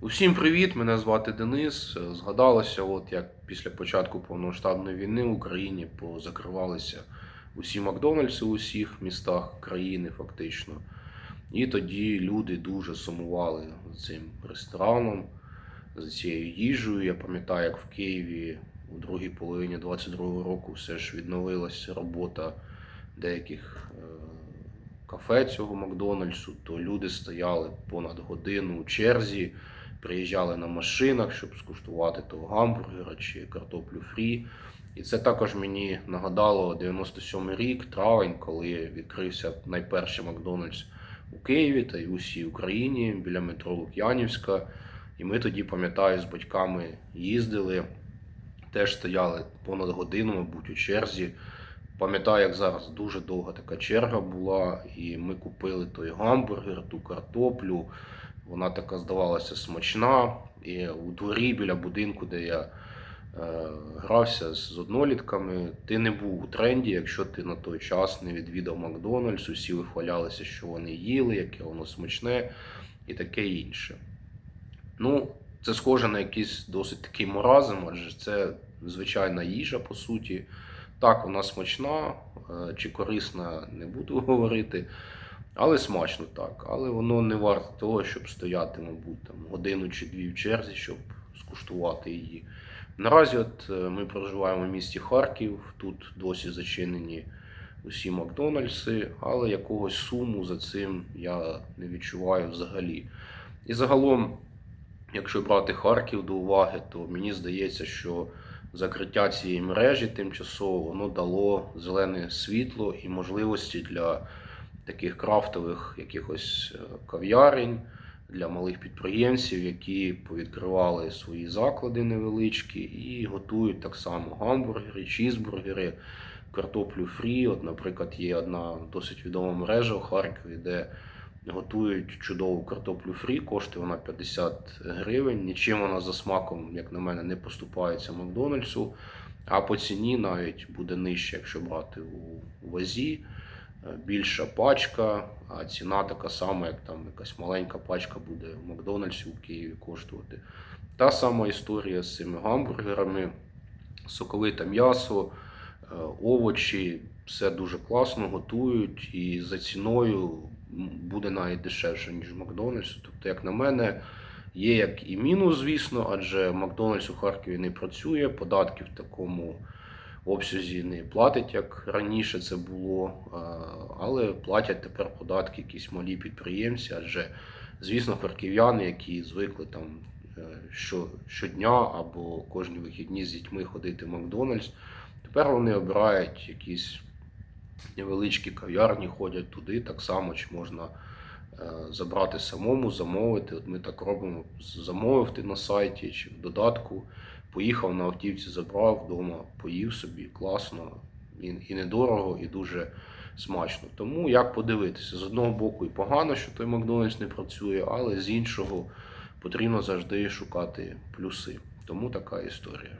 Усім привіт! Мене звати Денис. Е, Згадалося, от як після початку повномасштабної війни в Україні позакривалися усі Макдональдси у всіх містах країни, фактично. І тоді люди дуже сумували за цим рестораном, за цією їжею. Я пам'ятаю, як в Києві у другій половині 22-го року все ж відновилася робота деяких е, кафе цього Макдональдсу, то люди стояли понад годину у черзі, приїжджали на машинах, щоб скуштувати того гамбургера чи картоплю фрі. І це також мені нагадало 97-й рік, травень, коли відкрився найперший Макдональдс у Києві та й у Україні біля метро Лук'янівська. І ми тоді, пам'ятаю, з батьками їздили, теж стояли понад годину, мабуть, у черзі. Пам'ятаю, як зараз дуже довга така черга була, і ми купили той гамбургер, ту картоплю. Вона така здавалася смачна. І у дворі біля будинку, де я е, грався з однолітками, ти не був у тренді, якщо ти на той час не відвідав Макдональдс, усі вихвалялися, що вони їли, яке воно смачне і таке інше. Ну, це схоже на якийсь досить такий маразм, адже це звичайна їжа, по суті. Так, вона смачна е, чи корисна, не буду говорити. Але смачно так. Але воно не варто того, щоб стояти, мабуть, там годину чи дві в черзі, щоб скуштувати її. Наразі от е, ми проживаємо в місті Харків, тут досі зачинені усі Макдональдси, але якогось суму за цим я не відчуваю взагалі. І загалом, якщо брати Харків до уваги, то мені здається, що закриття цієї мережі тимчасово воно дало зелене світло і можливості для таких крафтових якихось е, кав'ярень, для малих підприємців, які повідкривали свої заклади невеличкі і готують так само гамбургери, чізбургери, картоплю фрі. От, наприклад, є одна досить відома мережа у Харкові, де готують чудову картоплю фрі, коштує вона 50 гривень. Нічим вона за смаком, як на мене, не поступається Макдональдсу, а по ціні навіть буде нижче, якщо брати у вазі. Е, Більша пачка, а ціна така сама, як там якась маленька пачка буде в Макдональдсі у Києві коштувати. Та сама історія з цими гамбургерами, соковите м'ясо, е, овочі, все дуже класно готують і за ціною буде навіть дешевше, ніж в Макдональдсі. Тобто, як на мене, є як і мінус, звісно, адже Макдональдс у Харкові не працює, податки в такому обсязі не платить, як раніше це було, але платять тепер податки якісь малі підприємці, адже, звісно, харків'яни, які звикли там е, що, щодня або кожні вихідні з дітьми ходити в Макдональдс, тепер вони обирають якісь невеличкі кав'ярні, ходять туди, так само чи можна е, забрати самому, замовити. От ми так робимо, замовив ти на сайті чи в додатку. Поїхав на автівці, забрав вдома, поїв собі, класно, і, і недорого, і дуже смачно. Тому як подивитися, з одного боку і погано, що той Макдональдс не працює, але з іншого потрібно завжди шукати плюси. Тому така історія.